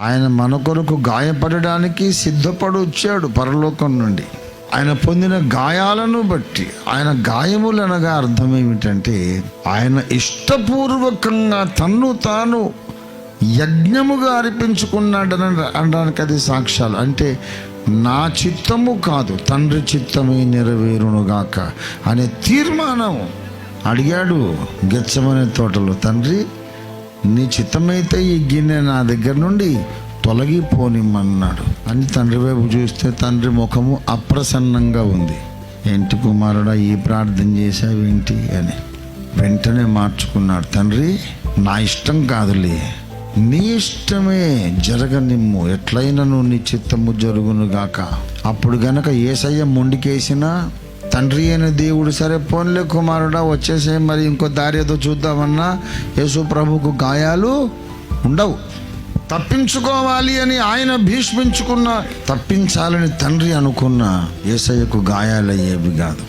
ఆయన మన కొరకు గాయపడడానికి సిద్ధపడి వచ్చాడు పరలోకం నుండి. ఆయన పొందిన గాయాలను బట్టి ఆయన గాయములు అనగా అర్థం ఏమిటంటే ఆయన ఇష్టపూర్వకంగా తన్ను తాను యజ్ఞముగా అర్పించుకున్నాడని అనడానికి అది సాక్ష్యాలు. అంటే నా చిత్తము కాదు తండ్రి చిత్తమే నెరవేరునుగాక అనే తీర్మానం అడిగాడు గెచ్చమనే తోటలో. తండ్రి నీ చిత్తమైతే ఈ గిన్నె నా దగ్గర నుండి తొలగిపోనిమ్మన్నాడు. అని తండ్రి వైపు చూస్తే తండ్రి ముఖము అప్రసన్నంగా ఉంది. ఏంటి కుమారుడా ఈ ప్రార్థన చేశావేంటి అని. వెంటనే మార్చుకున్నాడు. తండ్రి నా ఇష్టం కాదులే. నీ ఇష్టమే జరగనిమ్ము. ఎట్లయినను నీ చిత్తము జరుగును గాక అప్పుడు గనక ఏసయ్య మొండికేసినా తండ్రి అయిన దేవుడు సరే పోన్లే కుమారుడా వచ్చేసే మరి ఇంకో దారి ఏదో చూద్దామన్నా యేసు ప్రభుకు గాయాలు ఉండవు. తప్పించుకోవాలి అని ఆయన భీష్మించుకున్న తప్పించాలని తండ్రి అనుకున్న ఏసయ్యకు గాయాలయ్యేవి కాదు.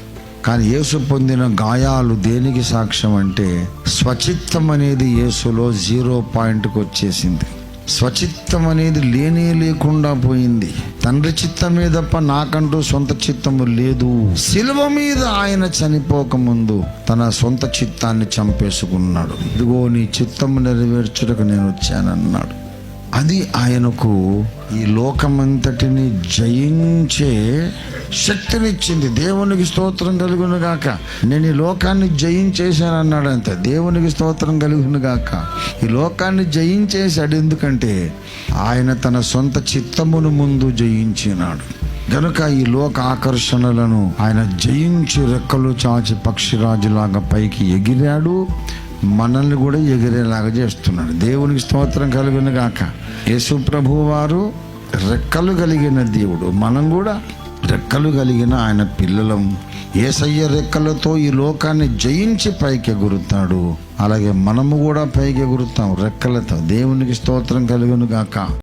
కానీ యేసు పొందిన గాయాలు దేనికి సాక్ష్యం అంటే స్వచిత్తం అనేది యేసులో జీరో పాయింట్కి వచ్చేసింది. స్వచిత్తం అనేది లేనే లేకుండా పోయింది. తండ్రి చిత్తమే తప్ప నాకంటూ సొంత చిత్తము లేదు. శిలువ మీద ఆయన చనిపోక ముందు తన సొంత చిత్తాన్ని చంపేసుకున్నాడు. ఇదిగో నీ చిత్తము నెరవేర్చుటకు నేను వచ్చానన్నాడు. అది ఆయనకు ఈ లోకమంతటిని జయించే శక్తినిచ్చింది. దేవునికి స్తోత్రం కలుగును గాక. నేను ఈ లోకాన్ని జయించేశాను అన్నాడు అంతే దేవునికి స్తోత్రం కలుగును గాక. ఈ లోకాన్ని జయించేశాడు ఎందుకంటే ఆయన తన సొంత చిత్తమును ముందు జయించినాడు. గనుక ఈ లోక ఆకర్షణలను ఆయన జయించి రెక్కలు చాచి పక్షిరాజులాగా పైకి ఎగిరాడు. మనల్ని కూడా ఎగిరేలాగా చేస్తున్నాడు. దేవునికి స్తోత్రం కలిగిన గాక. యేసు ప్రభు వారు రెక్కలు కలిగిన దేవుడు. మనం కూడా రెక్కలు కలిగిన ఆయన పిల్లలం. ఏసయ్య రెక్కలతో ఈ లోకాన్ని జయించి పైకి ఎగురుతాడు. అలాగే మనము కూడా పైకి ఎగురుతాం రెక్కలతో. దేవునికి స్తోత్రం కలుగును గాక.